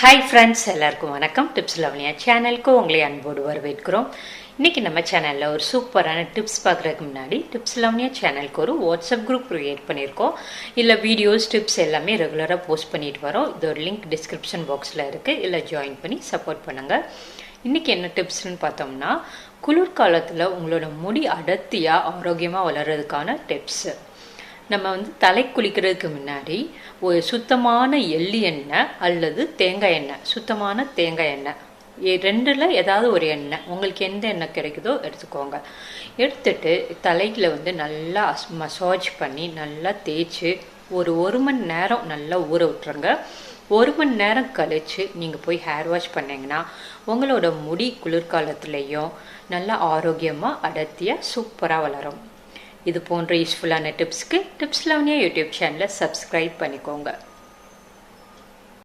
Hi friends எல்லாருக்கும் வணக்கம். Tips லவ்லியா சேனலுக்கு உங்களை அன்போடு வரவேற்கிறோம். இன்றைக்கி நம்ம சேனலில் ஒரு சூப்பரான டிப்ஸ் பார்க்குறதுக்கு முன்னாடி டிப்ஸ் லவ்னியா சேனலுக்கு ஒரு வாட்ஸ்அப் குரூப் க்ரியேட் பண்ணியிருக்கோம். இல்லை வீடியோஸ் டிப்ஸ் எல்லாமே ரெகுலராக போஸ்ட் பண்ணிட்டு வரோம். இதோட லிங்க் டிஸ்கிரிப்ஷன் பாக்ஸில் இருக்குது இல்லை ஜாயின் பண்ணி சப்போர்ட் பண்ணுங்கள் இன்றைக்கி என்ன டிப்ஸ்னு பார்த்தோம்னா குளிர்காலத்தில் உங்களோட முடி அடர்த்தியாக ஆரோக்கியமாக வளர்கிறதுக்கான டிப்ஸு நம்ம வந்து தலை குளிக்கிறதுக்கு முன்னாடி ஒரு சுத்தமான எள்ளி எண்ணெய் அல்லது தேங்காய் எண்ணெய் சுத்தமான தேங்காய் எண்ணெய். ரெண்டில் ஏதாவது ஒரு எண்ணெய். உங்களுக்கு எந்த எண்ணெய் கிடைக்குதோ எடுத்துக்கோங்க. எடுத்துட்டு தலையில் வந்து நல்லா மசாஜ் பண்ணி நல்லா தேய்ச்சி ஒரு ஒரு மணி நேரம் நல்லா ஊற விட்டுருங்க. ஒரு மணி நேரம் கழித்து நீங்கள் போய் ஹேர் வாஷ் பண்ணிங்கன்னா உங்களோட முடி குளிர்காலத்துலேயும் நல்லா ஆரோக்கியமாக அடர்த்தியாக சூப்பராக வளரும். இது போன்ற யூஸ்ஃபுல்லான டிப்ஸ்க்கு டிப்ஸ் லவ்னியா யூடியூப் சேனலை சப்ஸ்கிரைப் பண்ணிக்கோங்க.